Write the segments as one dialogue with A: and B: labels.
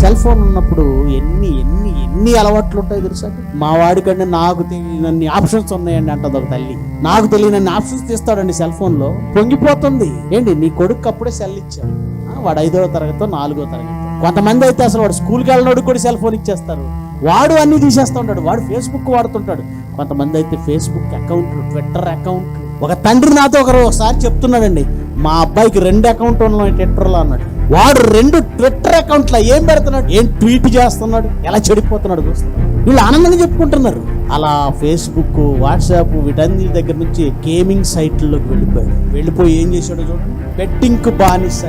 A: Cell phone ఉన్నప్పుడు ఎన్ని ఎన్ని ఎన్ని అలవాట్లు ఉంటాయి తెలుసా? మా వాడికంటే నాకు తెలియనన్ని ఆప్షన్స్ ఉన్నాయండి అంటది ఒక తల్లి. నాకు తెలియనన్ని ఆప్షన్స్ తీస్తాడండి సెల్ ఫోన్లో పొంగిపోతుంది. ఏంటి? నీ కొడుకు అప్పుడే సెల్ ఇచ్చాడు. వాడు ఐదో తరగతి నాలుగో తరగతి కొంతమంది అయితే అసలు వాడు స్కూల్కి వెళ్ళినోడు కూడా సెల్ ఫోన్ ఇచ్చేస్తారు. వాడు అన్ని తీసేస్తూ ఉంటాడు. వాడు ఫేస్బుక్ వాడుతుంటాడు. కొంతమంది అయితే ఫేస్బుక్ అకౌంట్లు ట్విట్టర్ అకౌంట్లు. ఒక తండ్రి నాతో ఒకరు ఒకసారి చెప్తున్నాడండి. మా అబ్బాయికి రెండు అకౌంట్ ఉన్నాయి ట్విట్టర్లో అన్నాడు. వాడు రెండు ట్విట్టర్ అకౌంట్లో ఏం పెడుతున్నాడు? ఏం ట్వీట్ చేస్తున్నాడు? ఎలా చెడిపోతున్నాడు వీళ్ళు ఆనందంగా చెప్పుకుంటున్నారు. అలా ఫేస్బుక్ వాట్సాప్ వీటన్ని దగ్గర నుంచి గేమింగ్ సైట్లలోకి వెళ్ళిపోయాడు. వెళ్ళిపోయి ఏం చేశాడు చూడండి బెట్టింగ్ బానిస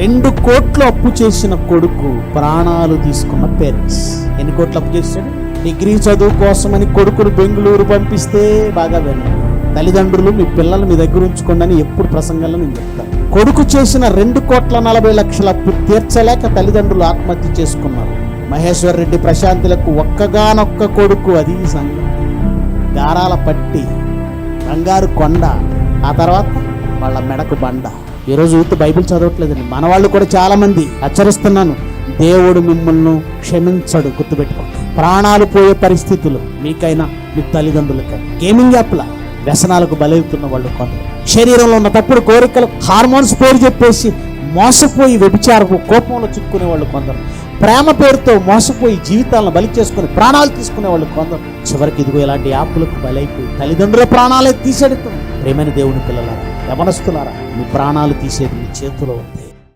A: రెండు కోట్లు అప్పు చేసిన కొడుకు ప్రాణాలు తీసుకున్న పేరెంట్స్ ఎన్ని కోట్లు అప్పు చేశాడు? డిగ్రీ చదువు కోసమని కొడుకును బెంగళూరు పంపిస్తే బాగా వెళ్ళాడు తల్లిదండ్రులు మీ పిల్లలు మీ దగ్గర ఉంచుకోండి అని ఎప్పుడు ప్రసంగంలో నేను చెప్తాను కొడుకు చేసిన రెండు కోట్ల నలభై లక్షల అప్పు తీర్చలేక తల్లిదండ్రులు ఆత్మహత్య చేసుకున్నారు. మహేశ్వర్ రెడ్డి ప్రశాంతులకు ఒక్కగానొక్క కొడుకు అది సంఘం గారాల పట్టి బంగారు కొండ ఆ తర్వాత వాళ్ళ మెడకు బండ. ఈరోజు యూత్ బైబిల్ చదవట్లేదండి. మన వాళ్ళు కూడా చాలామంది హెచ్చరిస్తున్నాను. దేవుడు మిమ్మల్ని క్షమించడు గుర్తుపెట్టుకో. ప్రాణాలు పోయే పరిస్థితులు మీకైనా మీ తల్లిదండ్రులకైనా. Gaming APLA? వ్యసనాలకు బలవుతున్న వాళ్ళు కొందరు శరీరంలో ఉన్న తప్పుడు కోరికలు హార్మోన్స్ పేరు చెప్పేసి మోసపోయి వ్యభిచారపు కోపంలో చిక్కునే వాళ్ళు కొందరు. ప్రేమ పేరుతో మోసపోయి జీవితాలను బలి చేసుకుని ప్రాణాలు తీసుకునే వాళ్ళు కొందరు. చివరికి ఇదిగో ఇలాంటి యాప్లకు బలైపోయి తల్లిదండ్రుల ప్రాణాలే తీసేడుతుంది. ప్రేమైన దేవుని పిల్లలారా యవనస్తులారా మీ ప్రాణాలు తీసేది మీ చేతిలో ఉంది.